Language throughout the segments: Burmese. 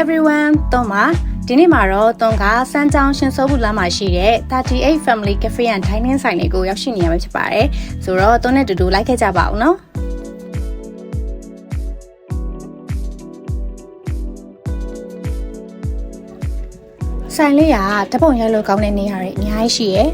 everyone တုံးပါဒီနေ့မှာတော့တုံးကစမ်းချောင်းရှင်စိုးဘူးလမ်းမှာရှိတဲ့38 Family Cafe and Dining ဆိုင်လေးကိုရောက်ရှိနေရမှာဖြစ်ပါတယ်ဆိုတော့တုံးနဲ့တူတူလိုက်ခဲ့ကြပါအောင်နော်ဆိုင်လေးကတပုံရိုက်လို့ကောင်းတဲ့နေရာတွေအများကြီးရှိရယ်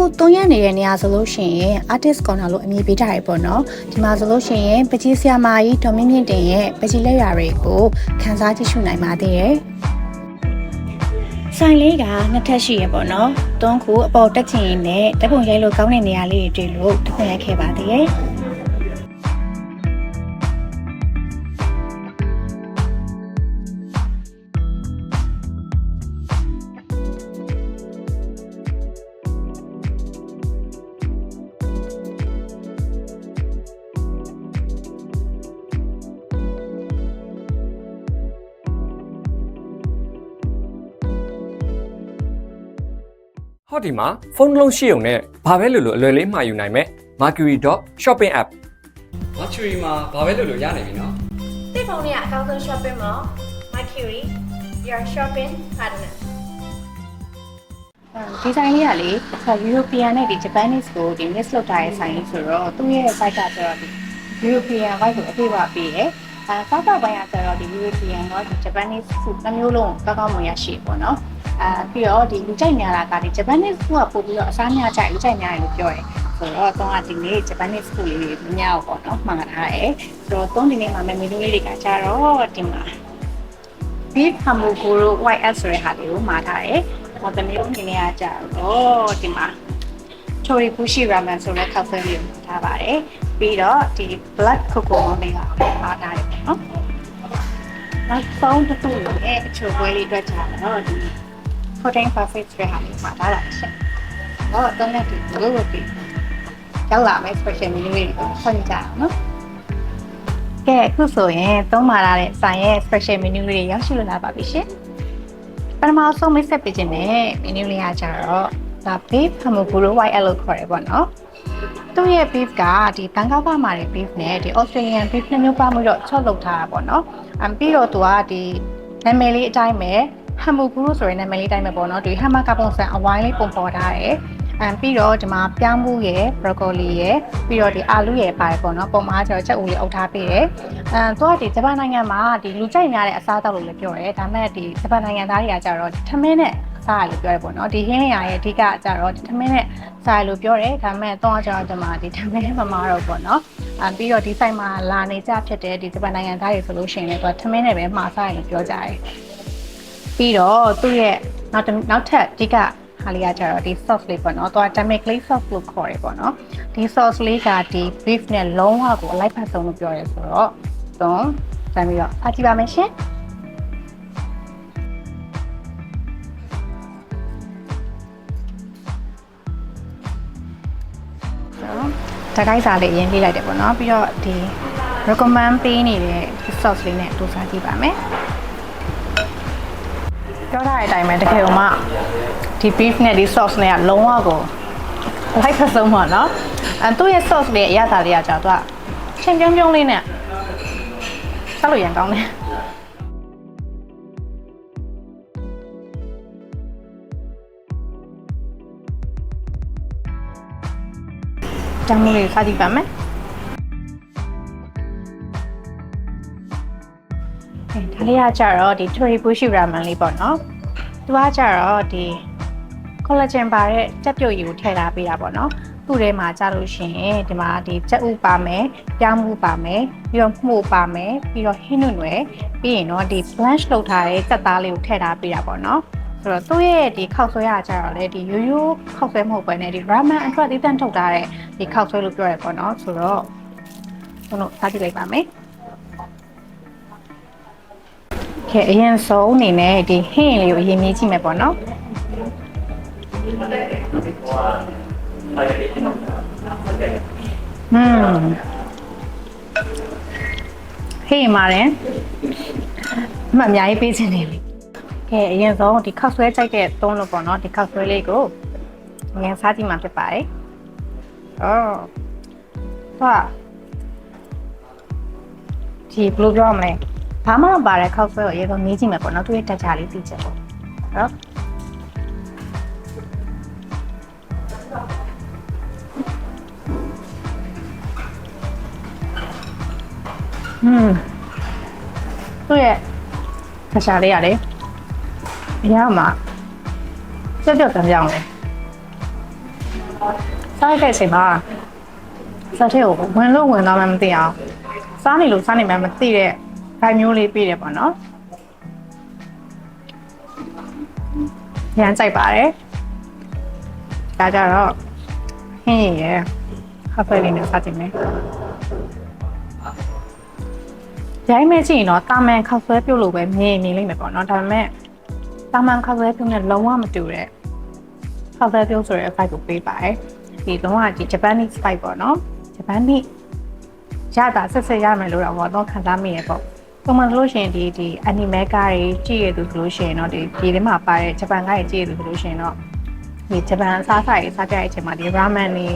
အခုသုံးရက်နေတဲ့နေရာဆိုလို့ရှိရင် artist corner လို့အမည်ပေးထားရပေါ့နော်ဒီမှာဆိုလို့ရှိရင်ပကြီးဆရာမကြီးဒေါ်မင်းမြင့်တင်ရဲ့ပကြီးလက်ရာတွေကိုခန်းစားကြည့်ရှုနိုင်ပါသေးတယ်ဆိုင်လေးကနှစ်ထပ်ရှိရပေါ့နော်တွန်းခုအပေါ်တက်ချင်ရင်လည်းတပုံရိုက်လို့ကောင်းတဲ့နေရာလေးတွေတွေ့လို့တခွင်ရိုက်ခဲ့ပါသေးတယ် ဟောဒီမှာဖုန်းတစ်လုံးရှိုံနဲ့ဘာပဲလို့လို့အလွယ်လေးမှာယူနိုင်မယ် Mercury.shopping app Mercury မှာဘာပဲလို့လို့ရနိုင်ပြီနော်သိဖုန်းလေးကအကောင်းဆုံး shopping mall Mercury your shopping partner ဒီဆိုင်လေးကလေဆို European နဲ့ဒီ Japanese ကိုဒီ mix လုပ်ထားတဲ့ဆိုင်လေးဆိုတော့သူ့ရဲ့ site ကဆိုတော့ဒီ European vibe ကိုအပြည့်အဝပေးတယ်။အဲစားတော့ပိုင်းကဆိုတော့ဒီ European တော့ဒီ Japanese food တစ်မျိုးလုံးကောင်းကောင်းမွန်ရရှိပေါ့နော်။ အဲပြီးတော့ဒီလူကြိုက်များတာကဒီ Japanese food ကပို့ပြီးတော့အစားများကြိုက်လူကြိုက်များတယ်လို့ပြောတယ်။ဆိုတော့တော့ဒီနေ့ Japanese food လေးတွေများပေါ့နော်မှန်ထားတယ်။ဆိုတော့သုံးဒီနေ့မှာ menu လေးတွေကကြတော့ဒီမှာ beef hamburger white s ဆိုတဲ့ဟာလေးကိုမှာထားတယ်။ဟောတမျိုးအနေနဲ့ကကြတော့ဒီမှာ chori bushi ramen ဆိုတဲ့ခောက်ဆွဲလေးကိုမှာထားပါတယ်။ပြီးတော့ဒီ black cocoa လေးကမှာထားတယ်ပေါ့နော်။နောက်ဆုံးတစ်ခုရဲ့အချိုပွဲလေးအတွက်ကြတော့ဒီ protein perfect ဆိုတဲ့ဟာလေးမှာထားတာရှင့်။ဟောတော့လည်းဒီလိုလိုပြီးရောက်လာမယ် special menu လေးကိုဖွင့်ကြအောင်နော်။ကဲအခုဆိုရင်သုံးမာလာတဲ့ဆိုင်ရဲ့ special menu လေးတွေရောက်ရှိလာပါပြီရှင်ပထမဆုံးမိတ်ဆက်ပေးခြင်းနဲ့ menu လေးကကြတော့ဒါ beef hamburger white လို့ခေါ်တယ်ပေါ့နော်သူ့ရဲ့ beef ကဒီတန်ကောက်ပါမာတဲ့ beef နဲ့ဒီ Australian beef နှစ်မျိုးပါမှုတော့ချော့လုပ်ထားတာပေါ့နော်အမ်ပြီးတော့သူကဒီနာမည်လေးအတိုင်းပဲ hamburger ဆိုတဲ့နာမည်လေးအတိုင်းပဲပေါ့နော်ဒီ hammer ကပုံစံအဝိုင်းလေးပုံပေါ်ထားတယ်အမ်ပြီးတော့ဒီမှာပြောင်းမှုရယ် broccoli ရယ်ပြီးတော့ဒီအာလူရယ်ပါတယ်ပေါ့နော်ပုံမှာကျတော့ချက်ဦးလေးအုပ်ထားပေးတယ်အမ်သူကဒီဂျပန်နိုင်ငံမှာဒီလူကြိုက်များတဲ့အစားအသောက်လို့လည်းပြောတယ်ဒါပေမဲ့ဒီဂျပန်နိုင်ငံသားတွေကကျတော့ထမင်းနဲ့စားရလို့ပြောတယ်ပေါ့နော်ဒီဟင်းရရဲ့အဓိကကျတော့ဒီထမင်းနဲ့စားရလို့ပြောတယ်ဒါပေမဲ့တော့ကျတော့ဒီမှာဒီထမင်းမမတော့ပေါ့နော်အမ်ပြီးတော့ဒီဆိုင်မှာလာနေကြဖြစ်တဲ့ဒီဂျပန်နိုင်ငံသားတွေဆိုလို့ရှိရင်လည်းသူကထမင်းနဲ့ပဲမှာစားရလို့ပြောကြတယ် ပြီးတော့သူ့ရဲ့နောက်တစ်နောက်ထပ်အဓိကဟာလေးကကြတော့ဒီ sauce လေးပေါ့နော်။သူက tamarind clay sauce လို့ခေါ်တယ်ပေါ့နော်။ဒီ sauce လေးကဒီ beef နဲ့လုံးဝကိုအလိုက်ဖက်ဆုံးလို့ပြောရဲဆိုတော့သွန်တမ်းပြီးတော့အားကြည့်ပါမယ်ရှင်။တကိုင်းစာလေးအရင်လေးလိုက်တယ်ပေါ့နော်ပြီးတော့ဒီ recommend ပေးနေတဲ့ဒီ sauce လေးနဲ့တူစားကြည့်ပါမယ် ပြောထားတဲ့အတိုင်းပဲတကယ်လို့မှဒီ beef နဲ့ဒီ sauce နဲ့ကလုံးဝကိုလိုက်ဖက်ဆုံးပါနော်အဲသူ့ရဲ့ sauce လေးအရသာလေးကကြာသူကချင်းပြုံးပြုံးလေးနဲ့ဆက်လို့ရန်ကောင်းတယ်တမ်းလေးစားကြည့်ပါမယ် လေးကကြတော့ဒီ Tori Bushi Ramen လေးပေါ့နော်သူကကြတော့ဒီ collagen ပါတဲ့ကြက်ပြုတ်ရည်ကိုထည့်ထားပေးတာပေါ့နော်သူ့ထဲမှာကြလို့ရှိရင်ဒီမှာဒီကြက်ဥပါမယ်ပြောင်းမှုပါမယ်ပြီးတော့မှုပါမယ်ပြီးတော့ဟင်းနွယ်နွယ်ပြီးရင်တော့ဒီ blanch လုပ်ထားတဲ့ကြက်သားလေးကိုထည့်ထားပေးတာပေါ့နော်ဆိုတော့သူ့ရဲ့ဒီခောက်ဆွဲရကြတော့လေဒီရိုးရိုးခောက်ဆွဲမဟုတ်ပဲねဒီ ramen အတွက်တည်တံ့ထုတ်ထားတဲ့ဒီခောက်ဆွဲလို့ပြောရပေါ့နော်ဆိုတော့ကျွန်တော်စားကြည့်လိုက်ပါမယ် ကဲအရင်ဆုံးအနေနဲ့ဒီဟင်းလေးကိုအရင်မြည်ကြည့်မယ်ပေါ့နော်อืมဟင်းမာတယ်အမှအများကြီးပေးခြင်းနေပြီကဲအရင်ဆုံးဒီခောက်ဆွဲကြိုက်တဲ့သုံးလို့ပေါ့နော်ဒီခောက်ဆွဲလေးကိုအရင်စားကြည့်မှဖြစ်ပါတယ်အော်သွားဒီဘယ်လိုပြောမလဲ ဘာမှမပါတဲ့ခောက်ဆွဲကိုရေတော့မြည်ကြည့်မယ်ပေါ့နော်သူရဲ့တက်ချာလေးသိချက်ပေါ့နော်อืมသူ့ရဲ့ခရှာလေးရတယ်အရမှာကြက်ကြက်တံပြောင်းတယ်စားတဲ့အချိန်မှာစားတဲ့ကိုဝင်လို့ဝင်တော့မှမသိအောင်စားနေလို့စားနေမှမသိတဲ့ ဘိုင်မျိုးလေးပြည့်တယ်ပေါ့နော်ရမ်းကြိုက်ပါတယ်ဒါကြတော့ဟင်းရည်ရယ်ခါဖဲလေးနဲ့စားကြည့်မယ်ရိုင်းမဲ့ကြည့်ရင်တော့တာမန်ခောက်ဆွဲပြုတ်လို့ပဲမြင်မြင်လိမ့်မယ်ပေါ့နော်ဒါပေမဲ့တာမန်ခောက်ဆွဲပြုတ်နဲ့လုံးဝမတူတဲ့ခောက်ဆွဲပြုတ်ဆိုတဲ့ vibe ကိုပေးပါတယ်ဒီလုံးဝဒီ Japanese vibe ပေါ့နော် Japanese ရတာဆက်ဆက်ရမယ်လို့တော့တော့ခံစားမိရပေါ့ ပုံမှန်လို့ရှိရင်ဒီဒီ anime ကားတွေကြည့်ရသူဆိုလို့ရှိရင်တော့ဒီဒီထဲမှာပါတဲ့ဂျပန်ကားတွေကြည့်ရသူဆိုလို့ရှိရင်တော့ဒီဂျပန်အစားအစာတွေစားကြတဲ့အချိန်မှာဒီ ramen တွေ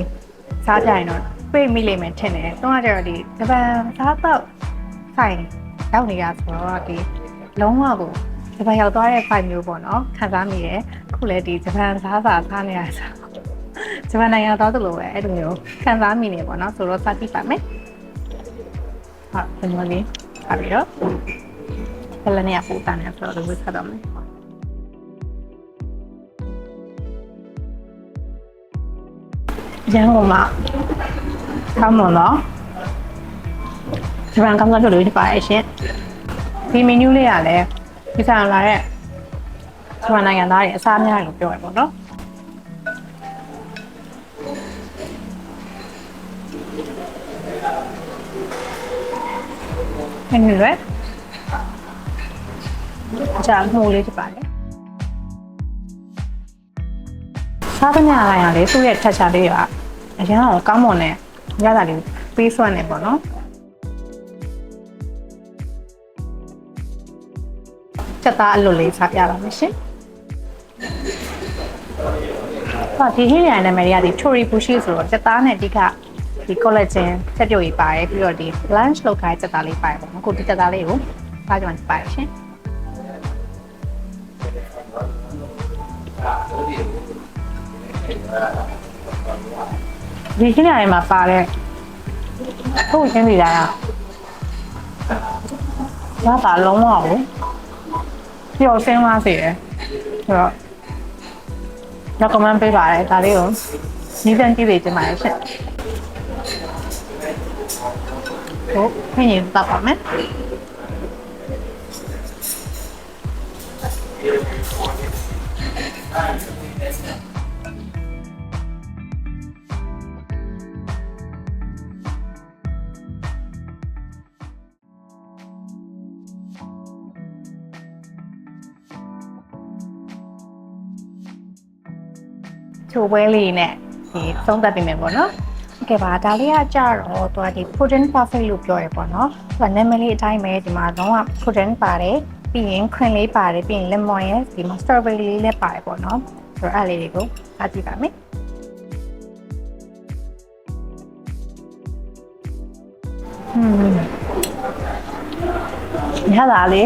စားကြရင်တော့ပြေးမိလိမ့်မယ်ထင်တယ်။တော့ကျတော့ဒီဂျပန်စားတော့ဆိုင်ရောက်နေရဆိုတော့ဒီလုံးဝကိုဂျပန်ရောက်သွားတဲ့ file မျိုးပေါ့နော်ခံစားမိတယ်ခုလည်းဒီဂျပန်စားစာစားနေရဆိုဂျပန်နိုင်ငံသွားသလိုပဲအဲ့လိုမျိုးခံစားမိနေပေါ့နော်ဆိုတော့စတိပါမယ်ဟုတ်ဒီလိုလေး ပါပြီးတော့ဘယ်လိုနေရာပူတန်းနေဆိုတော့ဒီဝစ်ဆက်တော့မယ်ရန်ကုန်မှာကောင်းမွန်တော့ဂျပန်ကောင်းစားပြုတ်လို့ဖြစ်ပါရဲ့ရှင်ဒီမီနူးလေးကလည်းဒီဆိုင်လာတဲ့ဂျပန်နိုင်ငံသားတွေအစားများတယ်လို့ပြောရပေါ့နော် အဲ့ဒီလွယ်အချာမှုလေးဖြစ်ပါတယ်စားသမျှလိုက်ရလေသူ့ရဲ့ထက်ချာလေးကအရင်ကကောင်းမွန်တဲ့ရတာလေးပေးစွမ်းနေပေါ့နော်ချက်သားအလွတ်လေးစားပြပါမယ်ရှင်။ဟာဒီဟင်းရံနာမည်ရဒီ Tori Bushi ဆိုတော့ချက်သားနဲ့အဓိက ဒီ collagen ချက်ပြုတ်ရေးပါတယ်ပြီးတော့ဒီ blanch လောက်ခိုင်းချက်သားလေးပါတယ်ပေါ့နော်။ကိုဒီချက်သားလေးကိုစားကြမှာပါတယ်ရှင်။ဒီဟင်းရံမှာပါတဲ့ဟုတ်ချင်းစီတိုင်းอ่ะရတာလုံးဝကိုပျော်စင်းသွားစေတယ်ဆိုတော့ recommend ပေးပါတယ်ဒါလေးကိုနီးစမ်းကြည့်ပေးချင်ပါတယ်ရှင် ဟုတ်ခင်းရင်တပ်ပါမယ်ချိုပွဲလေးနဲ့ဒီသုံးသပ်ပေးမယ်ပေါ့နော် ဟုတ်ကဲ့ပါဒါလေးကကြတော့သူကဒီ protein perfect လို့ပြောရပေါ့နော်သူကနာမည်လေးအတိုင်းပဲဒီမှာတော့ protein ပါတယ်ပြီးရင် cream လေးပါတယ်ပြီးရင် lemon ရဲ့ဒီမှာ strawberry လေးလည်းပါတယ်ပေါ့နော်ဆိုတော့အဲ့လေးတွေကိုအားကြည့်ပါမယ်ဟွန်းရတာလေ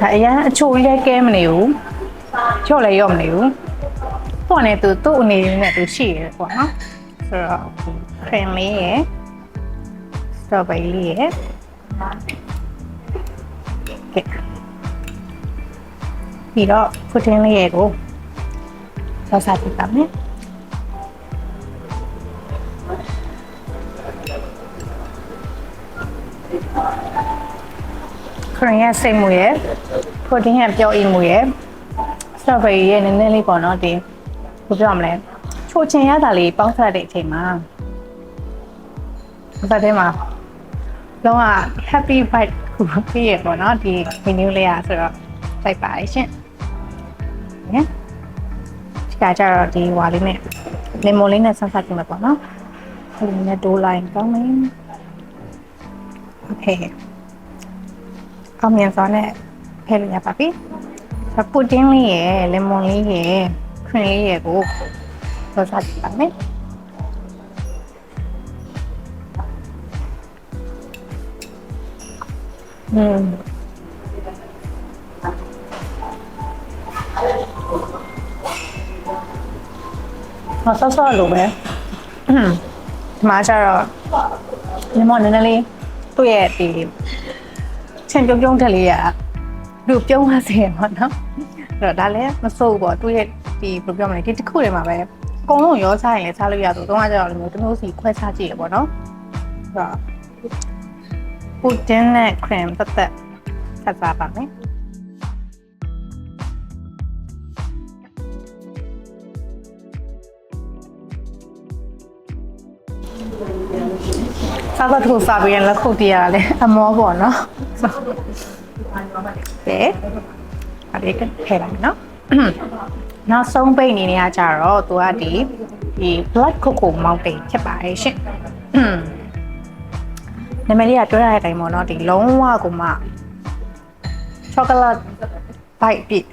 ဒါအရင်အချိုကြီးလည်းကဲမနေဘူးချော့လည်းရော့မနေဘူးပေါ့နဲ့သူသူ့အနေနဲ့သူရှိရပေါ့နော်ဆိုတော့ cream လေးရယ် strawberry လေးရယ်ကဲပြီးတော့ pudding လေးရယ်ကိုဆောက်စားပြပါမယ်ခရင်ရဲ့စိတ်မှုရယ် pudding ရဲ့ပျော်အိမ်မှုရယ် strawberry ရဲ့နည်းနည်းလေးပေါ့နော်ဒီဘယ်ပြောရမလဲချိုချင်ရတာလေးပေါင်းဆက်တဲ့အချိန်မှာ တစ်သက်ထဲမှာလုံးဝ happy vibe ကိုပြည့်ရပေါ့နော်ဒီ menu လေးอ่ะဆိုတော့လိုက်ပါရရှင်။နော်။ဒီကကြတော့ဒီဝါလေးနဲ့လေမွန်လေးနဲ့ဆက်ဆက်ကြည့်မယ်ပေါ့နော်။ဒီနဲ့ဒိုးလိုက်ကောင်းမယ်။ Okay ။အောင်မြင်စွာနဲ့ဖဲလို့ရပါပြီ။ဆပ်ပူတင်းလေးရယ်လေမွန်လေးရယ်ခရင်လေးရယ်ကိုဆက်ဆက်ကြည့်ပါမယ်။ อืมမဆော့ဆော့လိုပဲဒီမှာကျတော့ညီမနည်းနည်းလေးသူ့ရဲ့ဒီချင်းပြုံးပြုံးတက်လေးကလူပြုံးလာစေပါနော်အဲ့တော့ဒါလည်းမစိုးဘူးပေါ့သူ့ရဲ့ဒီဘယ်လိုပြောမလဲဒီတစ်ခုတည်းမှာပဲအကုန်လုံးရောစားရင်လည်းစားလို့ရဆိုတော့တော့ကျတော့လည်းမျိုးတမျိုးစီခွဲစားကြည့်ရပေါ့နော်အဲ့တော့ ပူတင်နဲ့ cream တက်တက်ဆက်စားပါမယ်စားတော့ထိုးစားပြီးရင်လက်ခုပ်တရတာလေအမောပေါ့နော်ကဲအဲ့ဒီကထည့်လိုက်နော်နောက်ဆုံးပိတ်အနေနဲ့ကကြတော့သူကဒီဒီ blood cocoa mountain ဖြစ်ပါတယ်ရှင် နာမည်လေးကပြောရတဲ့အတိုင်းပေါ့နော်ဒီလုံးဝကိုမှ chocolate bite ပြည့်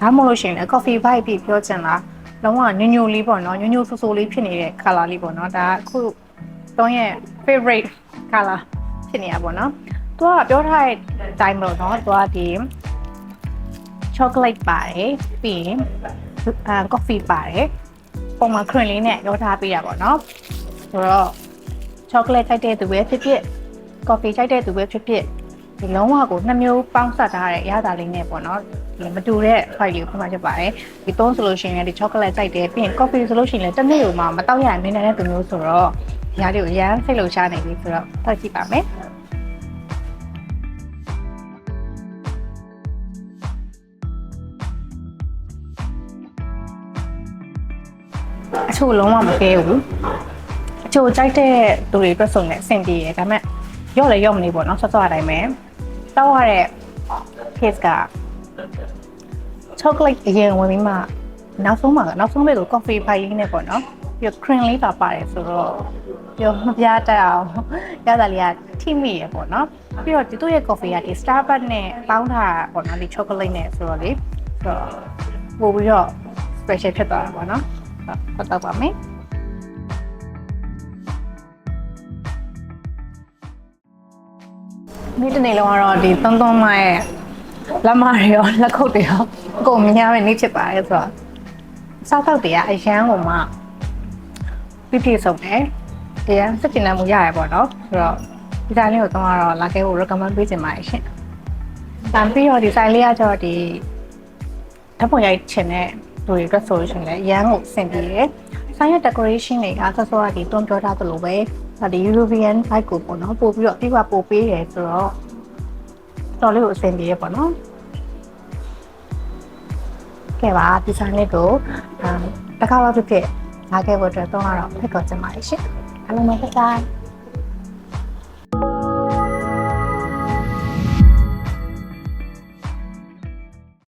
ဒါမှမဟုတ်လို့ရှိရင်လည်း coffee bite ပြည့်ပြောချင်တာလုံးဝညညိုလေးပေါ့နော်ညညိုဆူဆူလေးဖြစ်နေတဲ့ color လေးပေါ့နော်ဒါအခုတော့ရဲ့ favorite color ဖြစ်နေရပါတော့။သူကပြောထားတဲ့ time လို့နော်။သူကဒီ chocolate ပါတယ်ပြီးရင်အာ coffee ပါတယ်။ပုံမှန် cream လေးနဲ့ရောထားပေးတာပေါ့နော်။ဆိုတော့ chocolate ထိုက်တဲ့သူပဲဖြစ်ဖြစ် coffee ထိုက်တဲ့သူပဲဖြစ်ဖြစ်ဒီလုံးဝကိုနှစ်မျိုးပေါင်းစပ်ထားတဲ့အရသာလေးနဲ့ပေါ့နော်ဒီမတူတဲ့ file လေးကိုဖွင့်မှဖြစ်ပါတယ်ဒီသုံးဆိုလို့ရှိရင်လည်းဒီ chocolate စိုက်တယ်ပြီးရင် coffee ဆိုလို့ရှိရင်လည်းတစ်နေ့ကိုမှမတောက်ရရင်နည်းနည်းတဲ့သူမျိုးဆိုတော့ဒီဟာလေးကိုအရန်စိတ်လှုပ်ရှားနေပြီဆိုတော့တောက်ကြည့်ပါမယ်အချို့လုံးဝမကဲဘူးအချို့ကြိုက်တဲ့သူတွေအတွက်ဆိုရင်လည်းအဆင်ပြေတယ်ဒါပေမဲ့ ရော့လည်းရော့မနေပေါ့နော်ဆော့ဆော့အတိုင်းပဲတောက်ရတဲ့ case က chocolate အရင်ဝင်ပြီးမှနောက်ဆုံးမှာနောက်ဆုံးလေးကို coffee ဖိုင်လေးနဲ့ပေါ့နော်ပြီးတော့ cream လေးပါပါတယ်ဆိုတော့ပြောမပြတတ်အောင်ရတာလေးကထိမိရပေါ့နော်ပြီးတော့ဒီတို့ရဲ့ coffee ကဒီ Starbucks နဲ့ပေါင်းထားတာပေါ့နော်ဒီ chocolate နဲ့ဆိုတော့လေဆိုတော့ပို့ပြီးတော့ special ဖြစ်သွားတာပေါ့နော်ဟုတ်တော့ပါမယ် နေ့တစ်နေ့လုံးကတော့ဒီသုံးသုံးမရဲ့လက်မတွေရောလက်ခုပ်တွေရောအကုန်မြင်ရမယ့်နေ့ဖြစ်ပါတယ်ဆိုတော့စားတော့တွေကအရန်ကိုမှပြည့်ပြည့်စုံတယ်အရန်စက်ကျင်လည်းမရရပေါ့နော်ဆိုတော့ဒီဇိုင်းလေးကိုတော့ကတော့လာခဲ့ဖို့ recommend ပေးချင်ပါတယ်ရှင်။တန်ပြီးတော့ဒီဇိုင်းလေးကကျတော့ဒီဓာတ်ပုံရိုက်ချင်တဲ့လူတွေအတွက်ဆိုလို့ရှိရင်လည်းအရန်ကိုအဆင်ပြေတယ်။ဆိုင်ရ decoration တွေကဆော့ဆော့ကဒီတွန်းပြောထားသလိုပဲ ဒါဒီ European vibe ကိုပေါ့နော်ပို့ပြီးတော့အပြည့်အဝပို့ပေးတယ်ဆိုတော့တော်လေးကိုအဆင်ပြေရပေါ့နော်။ကဲပါဒီဆိုင်လေးကိုအာတစ်ခါတော့ဖြစ်ဖြစ်လာခဲ့ဖို့အတွက်တော့ကတော့ဖိတ်ခေါ်ချင်ပါတယ်ရှင်အားလုံးပဲ拜拜